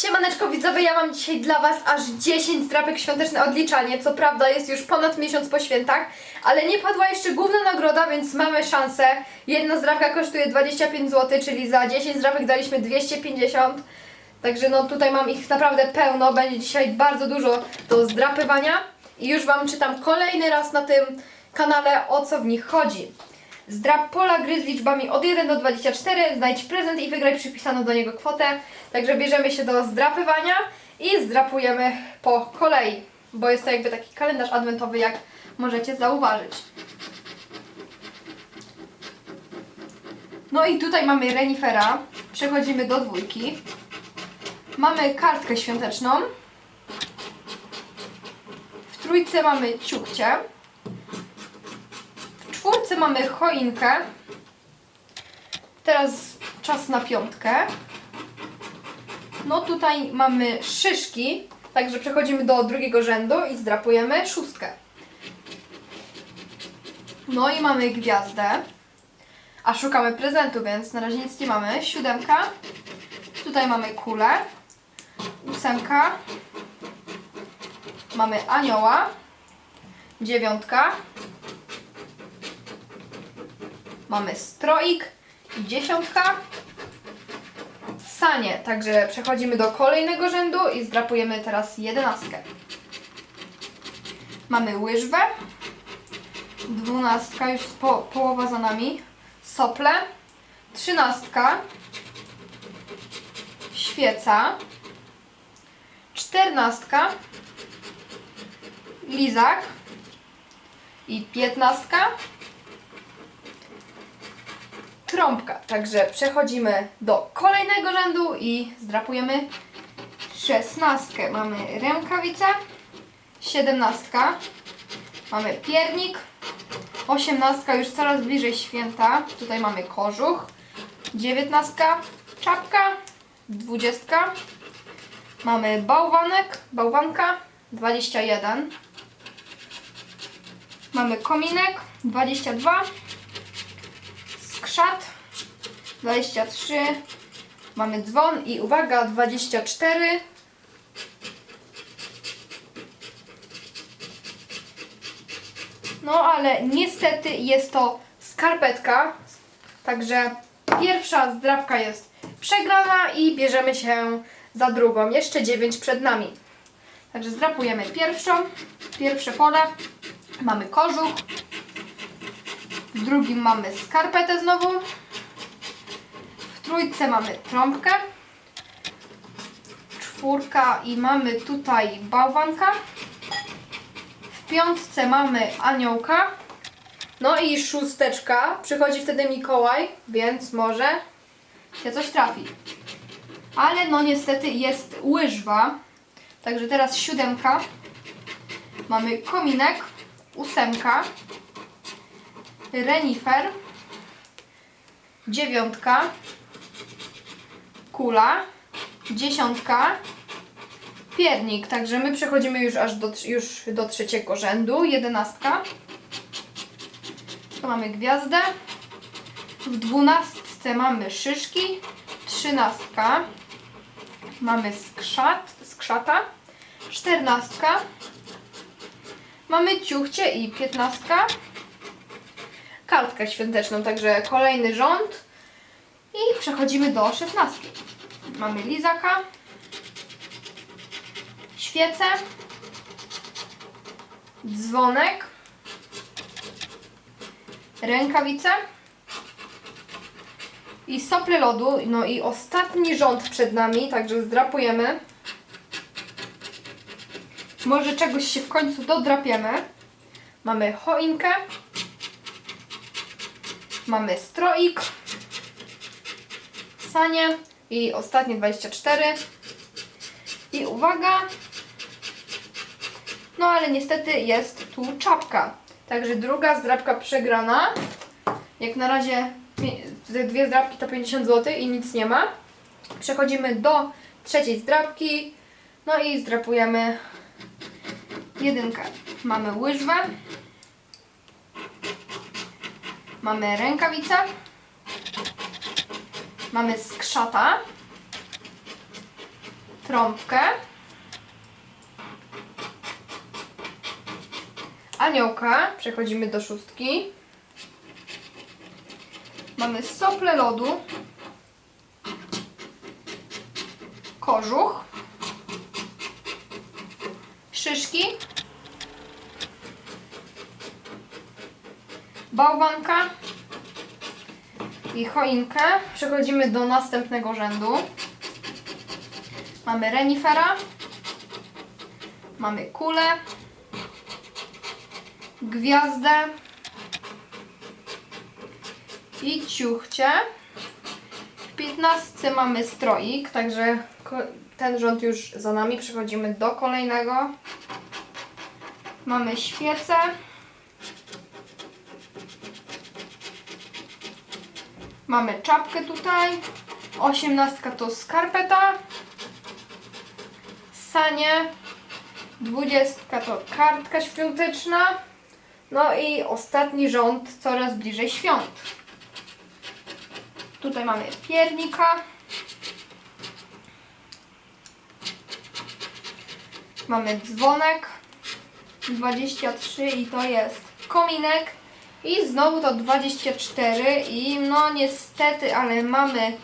Siemaneczko widzowie, ja mam dzisiaj dla Was aż 10 zdrapek świąteczne odliczanie. Co prawda jest już ponad miesiąc po świętach, ale nie padła jeszcze główna nagroda, więc mamy szansę. Jedna zdrapka kosztuje 25 zł, czyli za 10 zdrapek daliśmy 250. Także no tutaj mam ich naprawdę pełno, będzie dzisiaj bardzo dużo do zdrapywania. I już Wam czytam kolejny raz na tym kanale o co w nich chodzi. Zdrap pola gry z liczbami od 1 do 24, znajdź prezent i wygraj przypisaną do niego kwotę. Także bierzemy się do zdrapywania i zdrapujemy po kolei, bo jest to jakby taki kalendarz adwentowy, jak możecie zauważyć. No i tutaj mamy renifera, przechodzimy do dwójki. Mamy kartkę świąteczną. W trójce mamy ciukcie. Czwórce mamy choinkę. Teraz czas na piątkę. No tutaj mamy szyszki, także przechodzimy do drugiego rzędu i zdrapujemy szóstkę. No i mamy gwiazdę. A szukamy prezentu, więc na razie nic nie mamy. Siódemka. Tutaj mamy kulę. Ósemka. Mamy anioła. Dziewiątka. Mamy stroik i dziesiątka. Sanie, także przechodzimy do kolejnego rzędu i zdrapujemy teraz jedenastkę. Mamy łyżwę. Dwunastka, już po, połowa za nami. Sople. Trzynastka. Świeca. Czternastka. Lizak. I piętnastka trąbka. Także przechodzimy do kolejnego rzędu i zdrapujemy szesnastkę. Mamy rękawicę, siedemnastka, mamy piernik, osiemnastka już coraz bliżej święta. Tutaj mamy kożuch, dziewiętnastka, czapka, dwudziestka, mamy bałwanek, bałwanka, 21, mamy kominek, 22, skrzat 23 mamy dzwon i uwaga 24 no ale niestety jest to skarpetka także pierwsza zdrabka jest przegrana i bierzemy się za drugą. Jeszcze 9 przed nami. Także zdrapujemy pierwszą pierwsze pole. Mamy kożuch w drugim mamy skarpetę znowu. W trójce mamy trąbkę. Czwórka i mamy tutaj bałwanka. W piątce mamy aniołka. No i szósteczka. Przychodzi wtedy Mikołaj, więc może się coś trafi. Ale no niestety jest łyżwa. Także teraz siódemka. Mamy kominek. Ósemka renifer, dziewiątka, kula, dziesiątka, piernik. Także my przechodzimy już aż do, już do trzeciego rzędu. Jedenastka. Tu mamy gwiazdę. W dwunastce mamy szyszki. Trzynastka. Mamy skrzat, skrzata. Czternastka. Mamy ciuchcie i piętnastka kartkę świąteczną, także kolejny rząd. I przechodzimy do szesnastki. Mamy lizaka, świecę, dzwonek, rękawice i sople lodu. No i ostatni rząd przed nami, także zdrapujemy. Może czegoś się w końcu dodrapiemy. Mamy choinkę, Mamy stroik, sanie i ostatnie 24. I uwaga, no ale niestety jest tu czapka. Także druga zdrabka przegrana. Jak na razie dwie zdrabki to 50 zł i nic nie ma. Przechodzimy do trzeciej zdrabki. No i zdrapujemy jedynkę. Mamy łyżwę. Mamy rękawicę. Mamy skrzata. trąbkę, aniołka, przechodzimy do szóstki, mamy sople lodu, kożuch, szyszki, bałwanka i choinkę. Przechodzimy do następnego rzędu. Mamy renifera, mamy kulę, gwiazdę i ciuchcie. W 15 mamy stroik, także ten rząd już za nami. Przechodzimy do kolejnego. Mamy świecę. Mamy czapkę tutaj. Osiemnastka to skarpeta. Sanie. Dwudziestka to kartka świąteczna. No i ostatni rząd coraz bliżej świąt. Tutaj mamy piernika. Mamy dzwonek. 23 i to jest kominek. I znowu to 24 i no niestety, ale mamy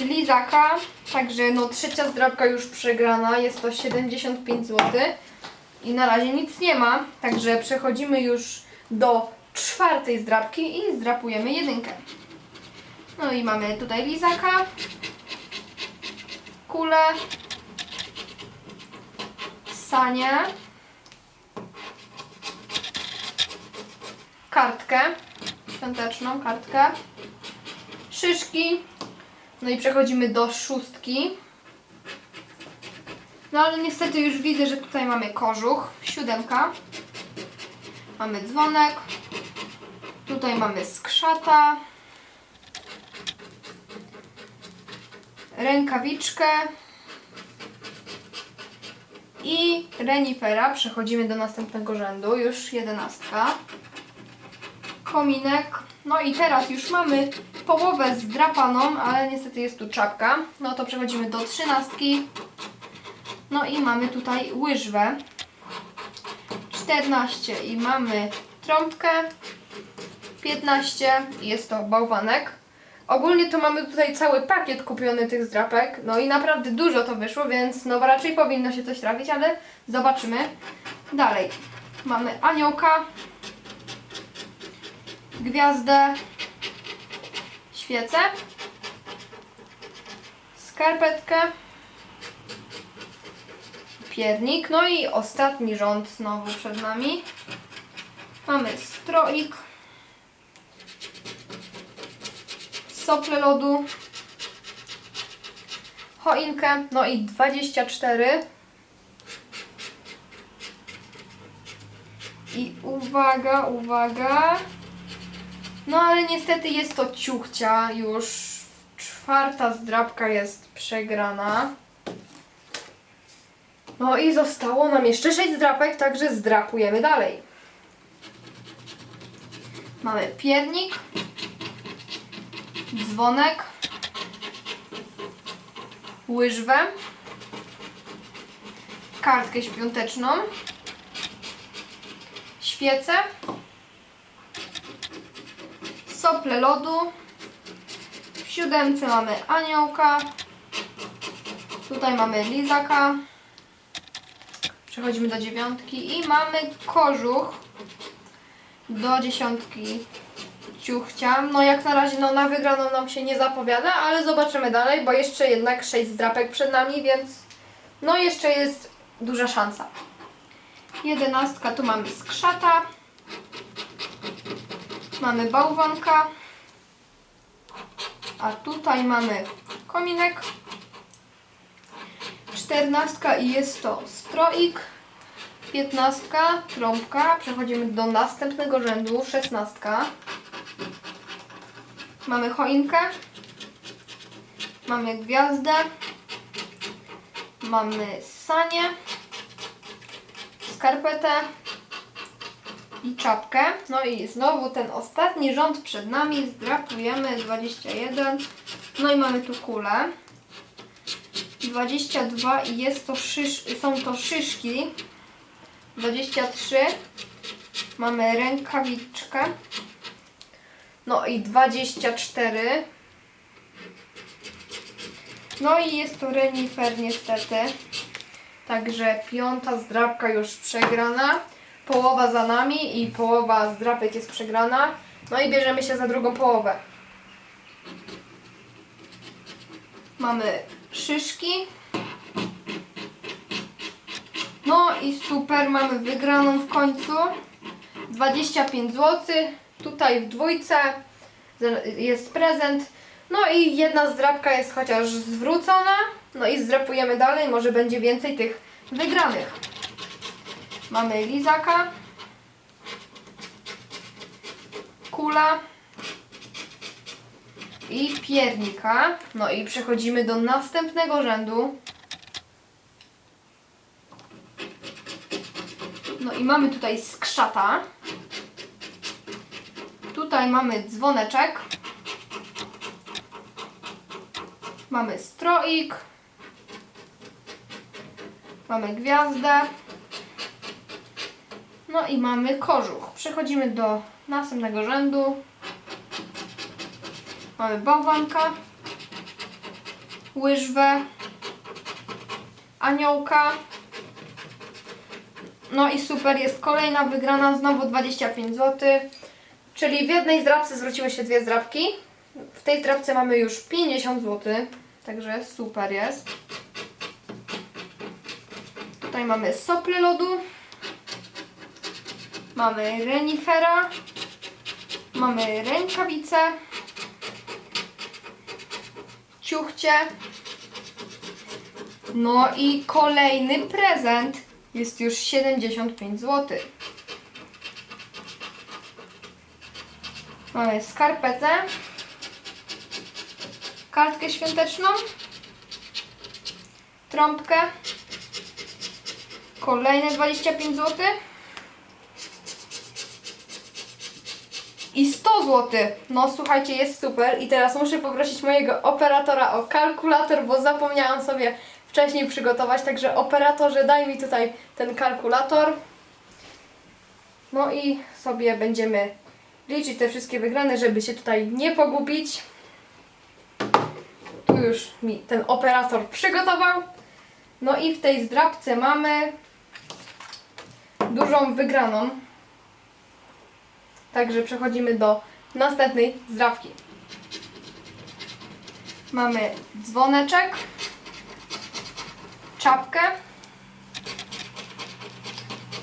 lizaka. Także no trzecia zdrabka już przegrana. Jest to 75 zł. I na razie nic nie ma. Także przechodzimy już do czwartej zdrabki i zdrapujemy jedynkę. No i mamy tutaj lizaka, kulę, sanie, kartkę, świąteczną kartkę, szyszki, no i przechodzimy do szóstki. No ale niestety już widzę, że tutaj mamy kożuch, siódemka, mamy dzwonek, tutaj mamy skrzata, rękawiczkę. I renifera. Przechodzimy do następnego rzędu, już jedenastka. Kominek. No i teraz już mamy połowę zdrapaną, ale niestety jest tu czapka. No to przechodzimy do trzynastki. No i mamy tutaj łyżwę. 14 i mamy trąbkę. 15 i jest to bałwanek. Ogólnie to mamy tutaj cały pakiet kupiony tych zdrapek, no i naprawdę dużo to wyszło, więc no raczej powinno się coś trafić, ale zobaczymy. Dalej, mamy aniołka, gwiazdę, świecę, skarpetkę, piernik, no i ostatni rząd znowu przed nami. Mamy stroik, sople lodu, choinkę, no i 24. I uwaga, uwaga. No ale niestety jest to ciuchcia już. Czwarta zdrabka jest przegrana. No i zostało nam jeszcze 6 zdrapek, także zdrapujemy dalej. Mamy piernik, dzwonek, łyżwę, kartkę świąteczną, świecę, sople lodu, w siódemce mamy aniołka, tutaj mamy lizaka, przechodzimy do dziewiątki i mamy kożuch do dziesiątki ciuchcia. No jak na razie no, na wygraną nam się nie zapowiada, ale zobaczymy dalej, bo jeszcze jednak 6 zdrapek przed nami, więc no jeszcze jest duża szansa. Jedenastka tu mamy skrzata. Mamy bałwanka. A tutaj mamy kominek. Czternastka i jest to stroik. Piętnastka, trąbka. Przechodzimy do następnego rzędu. Szesnastka. Mamy choinkę. Mamy gwiazdę. Mamy sanie. Skarpetę. I czapkę. No i znowu ten ostatni rząd przed nami. Zdrapujemy 21. No i mamy tu kulę. 22 i jest to szysz, są to szyszki. 23. Mamy rękawiczkę. No i 24. No i jest to renifer niestety. Także piąta zdrabka już przegrana. Połowa za nami i połowa zdrabek jest przegrana. No i bierzemy się za drugą połowę. Mamy szyszki. No i super, mamy wygraną w końcu. 25 zł. Tutaj w dwójce jest prezent. No i jedna zdrabka jest chociaż zwrócona. No i zdrapujemy dalej, może będzie więcej tych wygranych. Mamy lizaka. Kula. I piernika. No i przechodzimy do następnego rzędu. No i mamy tutaj skrzata. Tutaj mamy dzwoneczek. Mamy stroik. Mamy gwiazdę. No i mamy kożuch. Przechodzimy do następnego rzędu. Mamy bałwanka. Łyżwę. Aniołka. No i super, jest kolejna wygrana, znowu 25 zł. Czyli w jednej zdrabce zwróciły się dwie zdrabki. W tej zdrabce mamy już 50 zł, także super jest. Tutaj mamy sople lodu. Mamy renifera. Mamy rękawice. Ciuchcie. No i kolejny prezent jest już 75 zł. Mamy skarpetę, kartkę świąteczną, trąbkę, kolejne 25 zł i 100 zł. No słuchajcie, jest super i teraz muszę poprosić mojego operatora o kalkulator, bo zapomniałam sobie wcześniej przygotować, także operatorze daj mi tutaj ten kalkulator. No i sobie będziemy liczyć te wszystkie wygrane, żeby się tutaj nie pogubić. Tu już mi ten operator przygotował. No i w tej zdrabce mamy dużą wygraną. Także przechodzimy do następnej zdrabki. Mamy dzwoneczek, czapkę,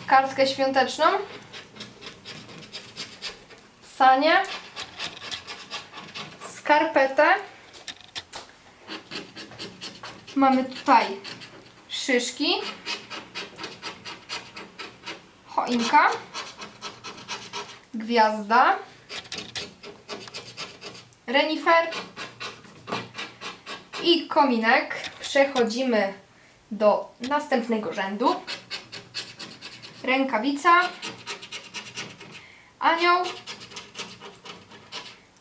kartkę świąteczną, sanie, skarpetę. Mamy tutaj szyszki, choinka, gwiazda, renifer. I kominek. Przechodzimy do następnego rzędu. Rękawica, anioł,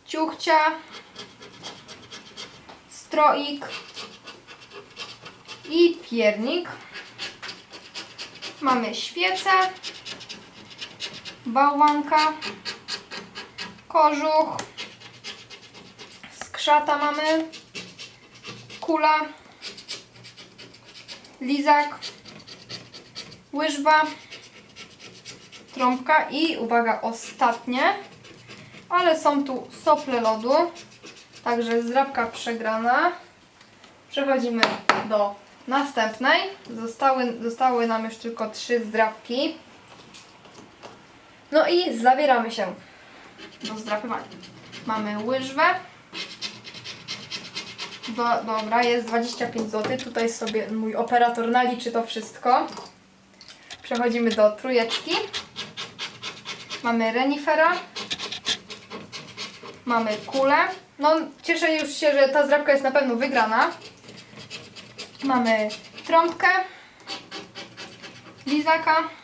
ciuchcia, stroik. I piernik. Mamy świecę, bałwanka, kożuch, skrzata mamy, kula, lizak, łyżwa, trąbka i uwaga, ostatnie, ale są tu sople lodu, także zdrabka przegrana. Przechodzimy do następnej. Zostały, zostały nam już tylko trzy zdrabki. No i zabieramy się do zdrapywania. Mamy łyżwę. Do, dobra, jest 25 zł. Tutaj sobie mój operator naliczy to wszystko. Przechodzimy do trójeczki. Mamy renifera. Mamy kulę. No, cieszę już się, że ta zdrabka jest na pewno wygrana. Mamy trąbkę. Lizaka.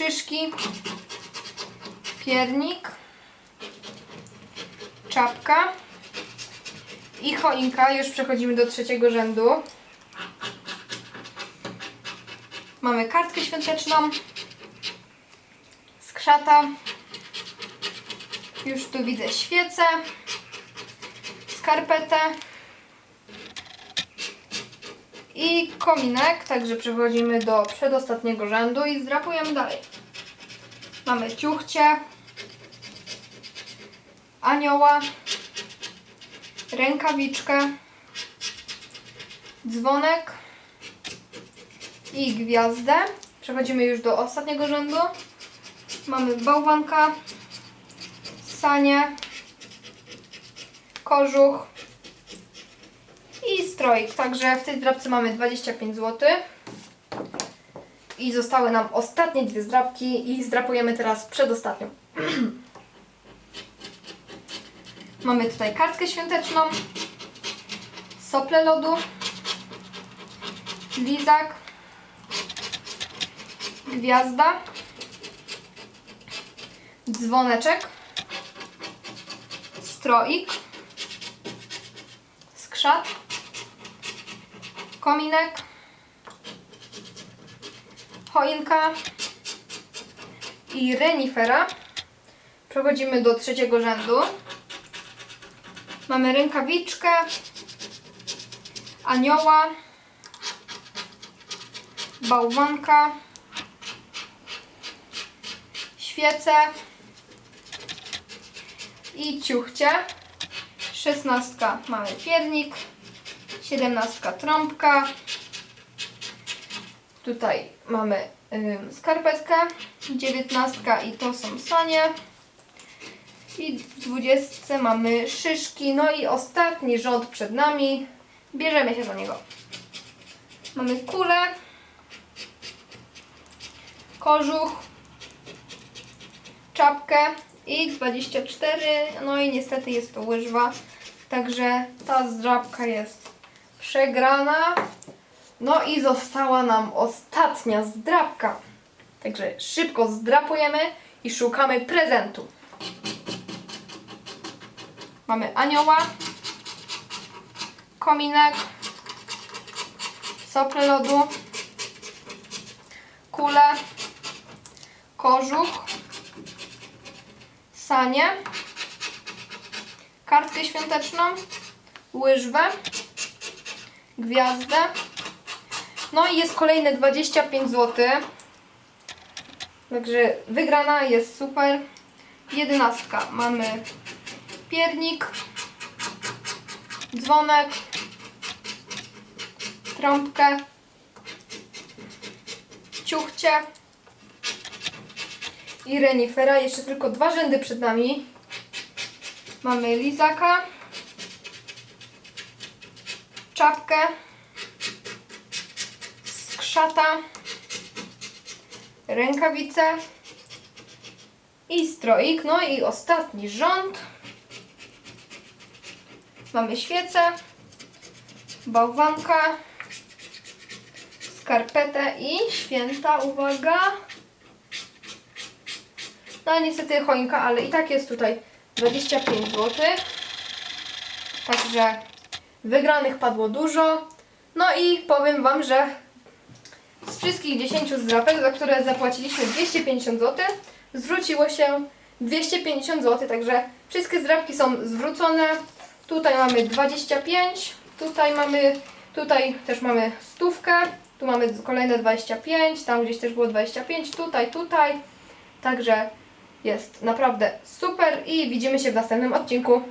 Szyszki. Piernik. Czapka. i choinka. Już przechodzimy do trzeciego rzędu. Mamy kartkę świąteczną. Skrzata. Już tu widzę świecę. Skarpetę. I kominek, także przechodzimy do przedostatniego rzędu i zdrapujemy dalej. Mamy ciuchcie, anioła, rękawiczkę, dzwonek i gwiazdę. Przechodzimy już do ostatniego rzędu. Mamy bałwanka, sanie, kożuch i stroik. Także w tej zdrabce mamy 25 zł. I zostały nam ostatnie dwie zdrabki i zdrapujemy teraz przedostatnią. mamy tutaj kartkę świąteczną, sople lodu, lizak, gwiazda, dzwoneczek, stroik, skrzat, kominek, choinka i renifera. Przechodzimy do trzeciego rzędu. Mamy rękawiczkę, anioła, bałwanka, świecę i ciuchcie. Szesnastka mamy piernik, siedemnastka trąbka, tutaj mamy ym, skarpetkę, dziewiętnastka i to są sanie. I w dwudziestce mamy szyszki, no i ostatni rząd przed nami. Bierzemy się do niego. Mamy kulę, kożuch, czapkę i 24, no i niestety jest to łyżwa, także ta zdrabka jest przegrana. No i została nam ostatnia zdrabka. Także szybko zdrapujemy i szukamy prezentu. Mamy anioła, kominek, sople lodu, kulę, kożuch, sanie, kartkę świąteczną, łyżwę, gwiazdę. No i jest kolejne 25 zł. Także wygrana jest super. Jedenastka. Mamy piernik, dzwonek, trąbkę, ciuchcie i renifera. Jeszcze tylko dwa rzędy przed nami. Mamy lizaka, czapkę, skrzata, rękawice i stroik. No i ostatni rząd. Mamy świecę, bałwanka, skarpetę i święta, uwaga. No niestety choinka, ale i tak jest tutaj 25 zł. Także wygranych padło dużo. No i powiem Wam, że wszystkich 10 zdrapek, za które zapłaciliśmy 250 zł, zwróciło się 250 zł, także wszystkie zdrapki są zwrócone. Tutaj mamy 25, tutaj mamy, tutaj też mamy stówkę, tu mamy kolejne 25, tam gdzieś też było 25, tutaj, tutaj. Także jest naprawdę super i widzimy się w następnym odcinku.